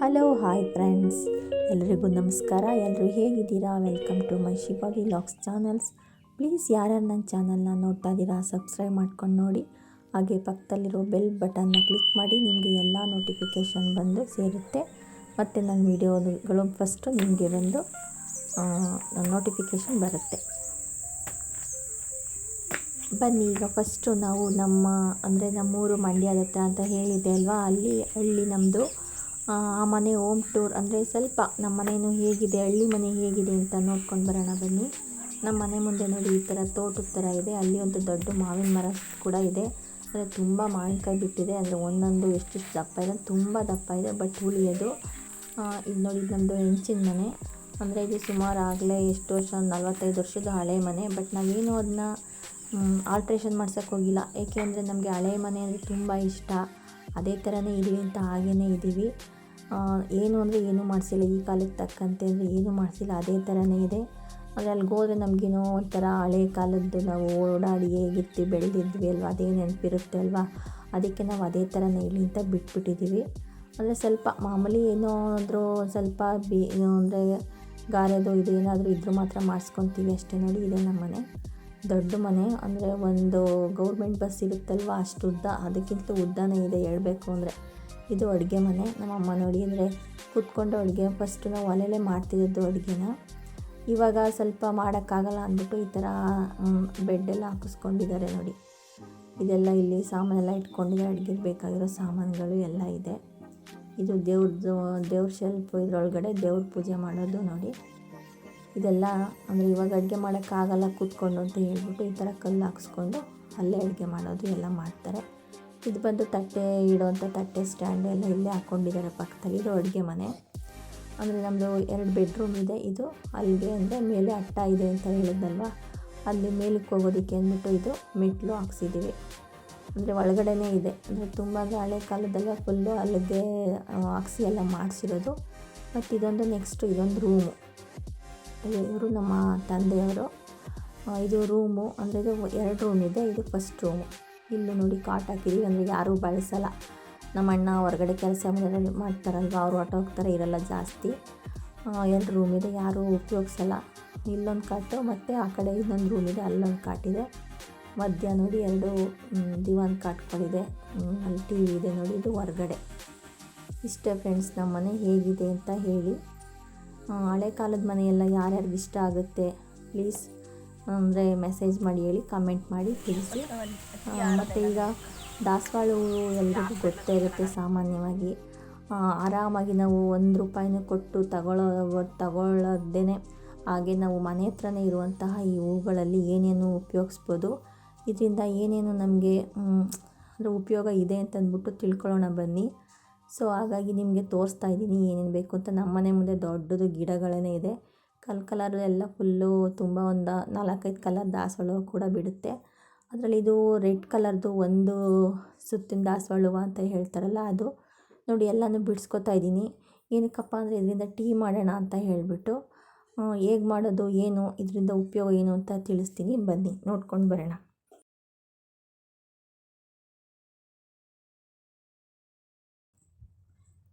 Hello hi friends ಎಲ್ರಿಗೂ ನಮಸ್ಕಾರ. ಎಲ್ಲರೂ ಹೇಗಿದ್ದೀರಾ? Welcome to my Shiva locks channels please ಯಾರ್ಯಾರು ನನ್ನ ಚಾನಲ್ನ ನೋಡ್ತಾ ಇದ್ದೀರಾ ಸಬ್ಸ್ಕ್ರೈಬ್ ಮಾಡ್ಕೊಂಡು ನೋಡಿ. ಹಾಗೆ ಪಕ್ಕದಲ್ಲಿರೋ ಬೆಲ್ ಬಟನ್ನ ಕ್ಲಿಕ್ ಮಾಡಿ ನಿಮಗೆ ಎಲ್ಲ ನೋಟಿಫಿಕೇಷನ್ ಬಂದು ಸೇರುತ್ತೆ. ಮತ್ತು ನನ್ನ ವೀಡಿಯೋಗಳು ಫಸ್ಟು ನಿಮಗೆ ಬಂದು ನೋಟಿಫಿಕೇಷನ್ ಬರುತ್ತೆ. ಬನ್ನಿ, ಈಗ ಫಸ್ಟು ನಾವು ನಮ್ಮ, ಅಂದರೆ ನಮ್ಮೂರು ಮಂಡ್ಯದ ಹತ್ರ ಅಂತ ಹೇಳಿದೆ ಅಲ್ವಾ? ಅಲ್ಲಿ ಹಳ್ಳಿ ನಮ್ಮದು ಆ ಮನೆ ಓಮ್ ಟೂರ್ ಅಂದರೆ ಸ್ವಲ್ಪ ನಮ್ಮ ಮನೆಯೂ ಹೇಗಿದೆ, ಹಳ್ಳಿ ಮನೆ ಹೇಗಿದೆ ಅಂತ ನೋಡ್ಕೊಂಡು ಬರೋಣ ಬನ್ನಿ. ನಮ್ಮ ಮನೆ ಮುಂದೆ ನೋಡಿ ಈ ಥರ ತೋಟದ ಥರ ಇದೆ. ಅಲ್ಲಿ ಒಂದು ದೊಡ್ಡ ಮಾವಿನ ಮರ ಕೂಡ ಇದೆ. ಅಂದರೆ ತುಂಬ ಮಾವಿನಕಾಯಿ ಬಿಟ್ಟಿದೆ. ಅಂದರೆ ಒಂದೊಂದು ಎಷ್ಟೆಷ್ಟು ದಪ್ಪ ಇದೆ. ತುಂಬ ದಪ್ಪ ಇದೆ ಬಟ್ ಹುಳಿಯೋದು. ಇದು ನೋಡಿ ನಮ್ಮದು ಹೆಂಚಿನ ಮನೆ. ಅಂದರೆ ಇದು ಸುಮಾರು ಆಗಲೇ ಎಷ್ಟು ವರ್ಷ ಒಂದು ನಲ್ವತ್ತೈದು ವರ್ಷದ ಹಳೆ ಮನೆ ಬಟ್ ನಾವೇನು ಅದನ್ನ ಆಲ್ಟ್ರೇಷನ್ ಮಾಡ್ಸೋಕ್ಕೆ ಹೋಗಿಲ್ಲ. ಏಕೆ ಅಂದರೆ ನಮಗೆ ಹಳೆ ಮನೆ ಅಂದರೆ ತುಂಬ ಇಷ್ಟ. ಅದೇ ಥರನೇ ಇದ್ದೀವಿ ಅಂತ ಹಾಗೇ ಇದ್ದೀವಿ ಏನು ಅಂದರೆ ಏನೂ ಮಾಡಿಸಿಲ್ಲ. ಈ ಕಾಲಕ್ಕೆ ತಕ್ಕಂತೆ ಅಂದರೆ ಏನೂ ಮಾಡಿಸಿಲ್ಲ. ಅದೇ ಥರನೇ ಇದೆ. ಅಂದರೆ ಅಲ್ಲಿಗೆ ಹೋದ್ರೆ ನಮಗೇನೋ ಒಂಥರ ಹಳೆ ಕಾಲದ್ದು ನಾವು ಓಡಾಡಿ ಹೇಗಿರ್ತೀವಿ ಬೆಳೆದಿದ್ವಿ ಅಲ್ವಾ? ಅದೇ ನೆನಪಿರುತ್ತೆ ಅಲ್ವಾ? ಅದಕ್ಕೆ ನಾವು ಅದೇ ಥರನೇ ಇಲ್ಲಿ ಅಂತ ಬಿಟ್ಬಿಟ್ಟಿದ್ದೀವಿ ಅಂದರೆ ಸ್ವಲ್ಪ ಮಾಮೂಲಿ ಏನೋ ಅಂದರೂ ಸ್ವಲ್ಪ ಬಿ ಅಂದರೆ ಗಾರೆದು ಇದು ಏನಾದರೂ ಇದ್ರೂ ಮಾತ್ರ ಮಾಡಿಸ್ಕೊತೀವಿ ಅಷ್ಟೇ ನೋಡಿ ಇದೆ ನಮ್ಮ ಮನೆ ದೊಡ್ಡ ಮನೆ, ಅಂದರೆ ಒಂದು ಗೌರ್ಮೆಂಟ್ ಬಸ್ ಇರುತ್ತಲ್ವ ಅಷ್ಟು ಉದ್ದ? ಅದಕ್ಕಿಂತ ಉದ್ದನೇ ಇದೆ ಹೇಳಬೇಕು ಅಂದರೆ. ಇದು ಅಡುಗೆ ಮನೆ. ನಮ್ಮ ಅಮ್ಮ ನೋಡಿ ಅಂದರೆ ಕುತ್ಕೊಂಡು ಅಡುಗೆ ಫಸ್ಟು ನಾವು ಒಲೆಯಲ್ಲೇ ಮಾಡ್ತಿದ್ದದ್ದು ಅಡುಗೆನ. ಇವಾಗ ಸ್ವಲ್ಪ ಮಾಡೋಕ್ಕಾಗಲ್ಲ ಅಂದ್ಬಿಟ್ಟು ಈ ಥರ ಬೆಡ್ಡೆಲ್ಲ ಹಾಕಿಸ್ಕೊಂಡಿದ್ದಾರೆ ನೋಡಿ. ಇದೆಲ್ಲ ಇಲ್ಲಿ ಸಾಮಾನೆಲ್ಲ ಇಟ್ಕೊಂಡಿದ್ದಾರೆ ಅಡುಗೆಗೆ ಬೇಕಾಗಿರೋ ಸಾಮಾನುಗಳು ಎಲ್ಲ ಇದೆ. ಇದು ದೇವ್ರದ್ದು ದೇವ್ರ ಶೆಲ್ಫ್ ಇದರೊಳಗಡೆ ದೇವ್ರ ಪೂಜೆ ಮಾಡೋದು ನೋಡಿ. ಇದೆಲ್ಲ ಅಂದರೆ ಇವಾಗ ಅಡುಗೆ ಮಾಡೋಕ್ಕಾಗಲ್ಲ ಕೂತ್ಕೊಂಡು ಅಂತ ಹೇಳ್ಬಿಟ್ಟು ಈ ಥರ ಕಲ್ಲು ಹಾಕ್ಸ್ಕೊಂಡು ಅಲ್ಲೇ ಅಡುಗೆ ಮಾಡೋದು ಎಲ್ಲ ಮಾಡ್ತಾರೆ. ಇದು ಬಂದು ತಟ್ಟೆ ಇಡೋವಂಥ ತಟ್ಟೆ ಸ್ಟ್ಯಾಂಡ್ ಎಲ್ಲ ಇಲ್ಲೇ ಹಾಕ್ಕೊಂಡಿದ್ದಾರೆ ಪಕ್ಕದಲ್ಲಿ. ಇದು ಅಡುಗೆ ಮನೆ. ಅಂದರೆ ನಮ್ಮದು ಎರಡು ಬೆಡ್ರೂಮ್ ಇದೆ. ಇದು ಅಲ್ಲಿಗೆ ಅಂದರೆ ಮೇಲೆ ಅಟ್ಟ ಇದೆ ಅಂತ ಹೇಳಿದ್ನಲ್ವ ಅಲ್ಲಿ ಮೇಲಕ್ಕೆ ಹೋಗೋದಕ್ಕೆ ಅಂದ್ಬಿಟ್ಟು ಇದು ಮೆಟ್ಲು ಹಾಕ್ಸಿದ್ದೀವಿ. ಅಂದರೆ ಒಳಗಡೆನೇ ಇದೆ. ಅಂದರೆ ತುಂಬ ಹಳೆ ಕಾಲದಲ್ಲ ಫುಲ್ಲು ಅಲ್ಲಿಗೆ ಹಾಕ್ಸಿ ಎಲ್ಲ ಮಾಡಿಸಿರೋದು. ಮತ್ತು ಇದೊಂದು ನೆಕ್ಸ್ಟು ಇದೊಂದು ರೂಮು ಇವರು ನಮ್ಮ ತಂದೆಯವರು. ಇದು ರೂಮು, ಅಂದರೆ ಇದು ಎರಡು ರೂಮ್ ಇದೆ. ಇದು ಫಸ್ಟ್ ರೂಮು ಇಲ್ಲಿ ನೋಡಿ ಕಾಟ್ ಹಾಕಿದ್ದೀವಿ ಅಂದರೆ ಯಾರೂ ಬಳಸಲ್ಲ. ನಮ್ಮ ಅಣ್ಣ ಹೊರಗಡೆ ಕೆಲಸ ಮಾಡ್ತಾರಲ್ವ, ಅವರು ಹೋಗ್ತಾರೆ ಇರಲ್ಲ ಜಾಸ್ತಿ. ಎರಡು ರೂಮ್ ಇದೆ. ಯಾರೂ ಉಪಯೋಗಿಸಲ್ಲ. ಇಲ್ಲೊಂದು ಕಾಟು, ಮತ್ತು ಆ ಕಡೆ ಇನ್ನೊಂದು ರೂಮ್ ಇದೆ. ಅಲ್ಲೊಂದು ಕಾಟಿದೆ ಮಧ್ಯ ನೋಡಿ ಎರಡು ದಿವಾನ್ ಕಾಟ್ಗಳಿದೆ. ಅಲ್ಲಿ ಟಿ ವಿ ಇದೆ ನೋಡಿ ಇದು ಹೊರಗಡೆ. ಇಷ್ಟೇ ಫ್ರೆಂಡ್ಸ್ ನಮ್ಮ ಮನೆ ಹೇಗಿದೆ ಅಂತ ಹೇಳಿ. ಹಳೆ ಕಾಲದ ಮನೆಯೆಲ್ಲ ಯಾರ್ಯಾರಿಗೆ ಇಷ್ಟ ಆಗುತ್ತೆ ಪ್ಲೀಸ್ ಅಂದರೆ ಮೆಸೇಜ್ ಮಾಡಿ ಹೇಳಿ ಕಮೆಂಟ್ ಮಾಡಿ ತಿಳಿಸಿ. ಮತ್ತು ಈಗ ದಾಸವಾಳ ಹೂವು ಎಲ್ರಿಗೂ ಗೊತ್ತೇ ಇರುತ್ತೆ ಸಾಮಾನ್ಯವಾಗಿ. ಆರಾಮಾಗಿ ನಾವು ಒಂದು ರೂಪಾಯಿನೂ ಕೊಟ್ಟು ತಗೊಳ್ಳೋ ತಗೊಳ್ಳೋದೇ ಹಾಗೆ ನಾವು ಮನೆ ಹತ್ರನೇ ಇರುವಂತಹ ಈ ಹೂಗಳಲ್ಲಿ ಏನೇನು ಉಪಯೋಗಿಸ್ಬೋದು, ಇದರಿಂದ ಏನೇನು ನಮಗೆ ಅಂದರೆ ಉಪಯೋಗ ಇದೆ ಅಂತಂದ್ಬಿಟ್ಟು ತಿಳ್ಕೊಳ್ಳೋಣ ಬನ್ನಿ. ಸೊ ಹಾಗಾಗಿ ನಿಮಗೆ ತೋರಿಸ್ತಾ ಇದ್ದೀನಿ ಏನೇನು ಬೇಕು ಅಂತ. ನಮ್ಮ ಮನೆ ಮುಂದೆ ದೊಡ್ಡದು ಗಿಡಗಳೇ ಇದೆ. ಕಲ್ ಕಲರ್ ಎಲ್ಲ ಫುಲ್ಲು ತುಂಬ ಒಂದು ನಾಲ್ಕೈದು ಕಲರ್ ದಾಸವಾಳ ಕೂಡ ಬಿಡುತ್ತೆ. ಅದರಲ್ಲಿ ಇದು ರೆಡ್ ಕಲರ್ದು ಒಂದು ಸುತ್ತಿನ ದಾಸವಾಳ ಅಂತ ಹೇಳ್ತಾರಲ್ಲ ಅದು. ನೋಡಿ ಎಲ್ಲನೂ ಬಿಡಿಸ್ಕೊತಾ ಇದ್ದೀನಿ. ಏನಕ್ಕಪ್ಪ ಅಂದರೆ ಇದರಿಂದ ಟೀ ಮಾಡೋಣ ಅಂತ ಹೇಳಿಬಿಟ್ಟು ಹೇಗೆ ಮಾಡೋದು, ಏನು, ಇದರಿಂದ ಉಪಯೋಗ ಏನು ಅಂತ ತಿಳಿಸ್ತೀನಿ. ಬನ್ನಿ, ನೋಡ್ಕೊಂಡು ಬರೋಣ.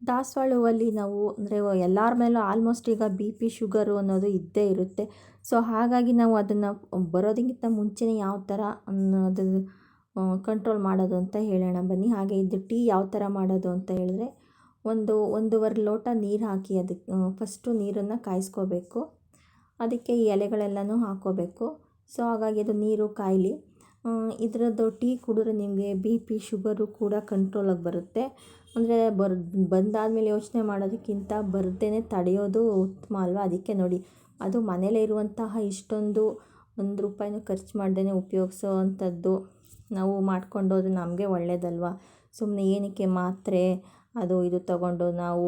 ದಾಸವಾಳ ಹೂವಲ್ಲಿ ನಾವು ಅಂದರೆ ಎಲ್ಲರ ಮೇಲೂ ಆಲ್ಮೋಸ್ಟ್ ಈಗ ಬಿ ಪಿ ಶುಗರು ಅನ್ನೋದು ಇದ್ದೇ ಇರುತ್ತೆ. ಸೊ ಹಾಗಾಗಿ ನಾವು ಅದನ್ನು ಬರೋದಕ್ಕಿಂತ ಮುಂಚೆನೇ ಯಾವ ಥರ ಅನ್ನೋದು ಕಂಟ್ರೋಲ್ ಮಾಡೋದು ಅಂತ ಹೇಳೋಣ ಬನ್ನಿ. ಹಾಗೆ ಇದು ಟೀ ಯಾವ ಥರ ಮಾಡೋದು ಅಂತ ಹೇಳಿದ್ರೆ ಒಂದು ಒಂದೂವರೆ ಲೋಟ ನೀರು ಹಾಕಿ ಅದಕ್ಕೆ ಫಸ್ಟು ನೀರನ್ನು ಕಾಯಿಸ್ಕೋಬೇಕು. ಅದಕ್ಕೆ ಈ ಎಲೆಗಳೆಲ್ಲನೂ ಹಾಕ್ಕೋಬೇಕು. ಸೊ ಹಾಗಾಗಿ ಅದು ನೀರು ಕಾಯಲಿ. ಇದರದ್ದು ಟೀ ಕುಡಿದ್ರೆ ನಿಮಗೆ ಬಿ ಪಿ ಶುಗರು ಕೂಡ ಕಂಟ್ರೋಲಾಗಿ ಬರುತ್ತೆ. ಅಂದರೆ ಬರ್, ಬಂದಾದಮೇಲೆ ಯೋಚನೆ ಮಾಡೋದಕ್ಕಿಂತ ಬರ್ದೇ ತಡೆಯೋದು ಉತ್ತಮ ಅಲ್ವಾ? ಅದಕ್ಕೆ ನೋಡಿ. ಅದು ಮನೇಲೇ ಇರುವಂತಹ ಇಷ್ಟೊಂದು ಒಂದು ರೂಪಾಯಿನೂ ಖರ್ಚು ಮಾಡ್ದೇ ಉಪಯೋಗಿಸೋ ಅಂಥದ್ದು ನಾವು ಮಾಡ್ಕೊಂಡೋದ್ರೆ ನಮಗೆ ಒಳ್ಳೆಯದಲ್ವ ಸುಮ್ಮನೆ ಏನಕ್ಕೆ ಮಾತ್ರೆ, ಅದು ಇದು ತಗೊಂಡು ನಾವು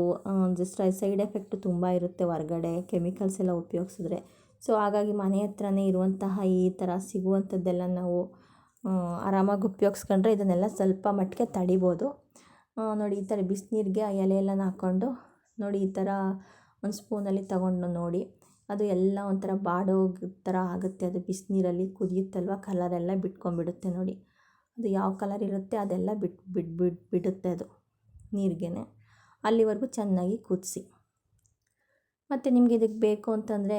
ಜಸ್ಟ್ ಸೈಡ್ ಎಫೆಕ್ಟ್ ತುಂಬ ಇರುತ್ತೆ ಹೊರ್ಗಡೆ, ಕೆಮಿಕಲ್ಸ್ ಎಲ್ಲ ಉಪಯೋಗಿಸಿದ್ರೆ. ಸೊ, ಹಾಗಾಗಿ ಮನೆ ಹತ್ರನೇ ಇರುವಂತಹ ಈ ಥರ ಸಿಗುವಂಥದ್ದೆಲ್ಲ ನಾವು ಆರಾಮಾಗಿ ಉಪಯೋಗಿಸ್ಕೊಂಡ್ರೆ ಇದನ್ನೆಲ್ಲ ಸ್ವಲ್ಪ ಮಟ್ಟಿಗೆ ತಡಿಬೋದು. ನೋಡಿ, ಈ ಥರ ಬಿಸಿನೀರಿಗೆ ಆ ಎಲೆ ಎಲ್ಲನ ಹಾಕ್ಕೊಂಡು ನೋಡಿ, ಈ ಥರ ಒಂದು ಸ್ಪೂನಲ್ಲಿ ತಗೊಂಡು ನೋಡಿ. ಅದು ಎಲ್ಲ ಒಂಥರ ಬಾಡೋ ಥರ ಆಗುತ್ತೆ. ಅದು ಬಿಸಿನೀರಲ್ಲಿ ಕುದಿಯುತ್ತಲ್ವ ಕಲರೆಲ್ಲ ಬಿಟ್ಕೊಂಡ್ಬಿಡುತ್ತೆ ನೋಡಿ. ಅದು ಯಾವ ಕಲರ್ ಇರುತ್ತೆ, ಅದೆಲ್ಲ ಬಿಟ್ಟು ಬಿಟ್ಟು ಬಿಟ್, ಬಿಡುತ್ತೆ ಅದು ನೀರಿಗೆ ಅಲ್ಲಿವರೆಗೂ ಚೆನ್ನಾಗಿ ಕುದಿಸಿ. ಮತ್ತು ನಿಮಗೆ ಇದಕ್ಕೆ ಬೇಕು ಅಂತಂದರೆ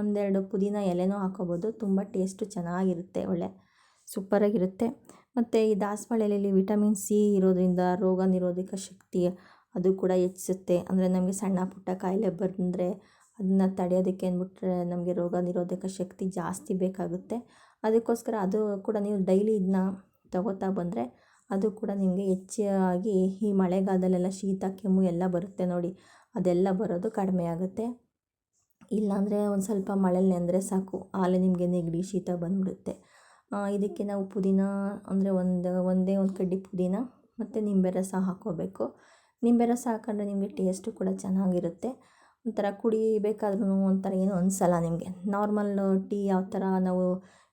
ಒಂದೆರಡು ಪುದೀನ ಎಲೆನೂ ಹಾಕೋಬೋದು ತುಂಬ ಟೇಸ್ಟು ಚೆನ್ನಾಗಿರುತ್ತೆ, ಒಳ್ಳೆ ಸೂಪರಾಗಿರುತ್ತೆ. ಮತ್ತು ಈ ದಾಸವಾಳ ವಿಟಮಿನ್ ಸಿ ಇರೋದ್ರಿಂದ ರೋಗ ನಿರೋಧಕ ಶಕ್ತಿ ಅದು ಕೂಡ ಹೆಚ್ಚಿಸುತ್ತೆ. ಅಂದರೆ ನಮಗೆ ಸಣ್ಣ ಪುಟ್ಟ ಕಾಯಿಲೆ ಬಂದರೆ ಅದನ್ನ ತಡೆಯೋದಕ್ಕೆ ಅಂದ್ಬಿಟ್ರೆ ನಮಗೆ ರೋಗ ನಿರೋಧಕ ಶಕ್ತಿ ಜಾಸ್ತಿ ಬೇಕಾಗುತ್ತೆ. ಅದಕ್ಕೋಸ್ಕರ ಅದು ಕೂಡ ನೀವು ಡೈಲಿ ಇದನ್ನ ತಗೋತಾ ಬಂದರೆ ಅದು ಕೂಡ ನಿಮಗೆ ಹೆಚ್ಚಾಗಿ ಈ ಮಳೆಗಾಲದಲ್ಲೆಲ್ಲ ಶೀತ, ಕೆಮ್ಮು ಎಲ್ಲ ಬರುತ್ತೆ ನೋಡಿ. ಅದೆಲ್ಲ ಬರೋದು ಕಡಿಮೆ ಆಗುತ್ತೆ. ಇಲ್ಲಾಂದರೆ ಒಂದು ಸ್ವಲ್ಪ ಮಳೇಲಿ ನೆಂದರೆ ಸಾಕು. ಆಲೇ ನಿಮಗೆ ನೆಗಡಿ, ಶೀತ ಬಂದ್ಬಿಡುತ್ತೆ. ಇದಕ್ಕೆ ನಾವು ಪುದೀನ ಅಂದರೆ ಒಂದು, ಒಂದೇ ಒಂದು ಕಡ್ಡಿ ಪುದೀನ ಮತ್ತು ನಿಂಬೆ ರಸ ಹಾಕ್ಕೋಬೇಕು. ನಿಂಬೆ ರಸ ಹಾಕೊಂಡ್ರೆ ನಿಮಗೆ ಟೇಸ್ಟು ಕೂಡ ಚೆನ್ನಾಗಿರುತ್ತೆ. ಒಂಥರ ಕುಡಿಬೇಕಾದ್ರೂ ಒಂಥರ ಏನೂ ಅನಿಸಲ್ಲ ನಿಮಗೆ. ನಾರ್ಮಲ್ ಟೀ ಯಾವ ಥರ ನಾವು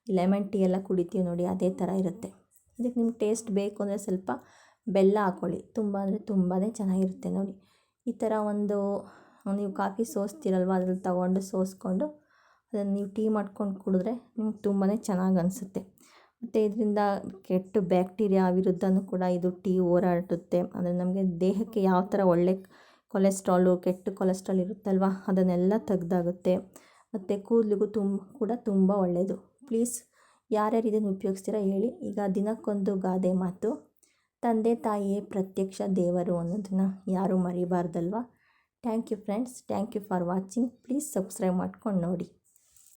ಲೆಮನ್ ಟೀ ಎಲ್ಲ ಕುಡಿತೀವಿ ನೋಡಿ ಅದೇ ಥರ ಇರುತ್ತೆ. ಅದಕ್ಕೆ ನಿಮ್ಗೆ ಟೇಸ್ಟ್ ಬೇಕು ಅಂದರೆ ಸ್ವಲ್ಪ ಬೆಲ್ಲ ಹಾಕ್ಕೊಳ್ಳಿ ತುಂಬ ಅಂದರೆ ತುಂಬಾ ಚೆನ್ನಾಗಿರುತ್ತೆ ನೋಡಿ. ಈ ಥರ ಒಂದು, ನೀವು ಕಾಫಿ ಸೋಸ್ತೀರಲ್ವ ಅದ್ರಲ್ಲಿ ತಗೊಂಡು ಸೋಸ್ಕೊಂಡು ಅದನ್ನು ನೀವು ಟೀ ಮಾಡ್ಕೊಂಡು ಕುಡಿದ್ರೆ ನಿಮ್ಗೆ ತುಂಬಾ ಚೆನ್ನಾಗಿ ಅನಿಸುತ್ತೆ. ಮತ್ತು ಇದರಿಂದ ಕೆಟ್ಟ ಬ್ಯಾಕ್ಟೀರಿಯಾ ವಿರುದ್ಧವೂ ಕೂಡ ಇದು ಟೀ ಹೋರಾಡುತ್ತೆ. ಅಂದರೆ ನಮಗೆ ದೇಹಕ್ಕೆ ಯಾವ ಥರ ಒಳ್ಳೆ ಕೊಲೆಸ್ಟ್ರಾಲು, ಕೆಟ್ಟ ಕೊಲೆಸ್ಟ್ರಾಲ್ ಇರುತ್ತಲ್ವ, ಅದನ್ನೆಲ್ಲ ತೆಗ್ದಾಗುತ್ತೆ. ಮತ್ತು ಕೂದಲಿಗೂ ತುಂಬ ಕೂಡ ತುಂಬ ಒಳ್ಳೆಯದು ಪ್ಲೀಸ್ ಯಾರ್ಯಾರು ಇದನ್ನು ಉಪಯೋಗಿಸ್ತೀರಾ ಹೇಳಿ. ಈಗ ದಿನಕ್ಕೊಂದು ಗಾದೆ ಮಾತು. ತಂದೆ ತಾಯಿಯೇ ಪ್ರತ್ಯಕ್ಷ ದೇವರು ಅನ್ನೋದನ್ನು ಯಾರೂ ಮರಿಬಾರ್ದಲ್ವ? Thank you friends, thank you for watching. Please subscribe ಮಾಡ್ಕೊಂಡು ನೋಡಿ.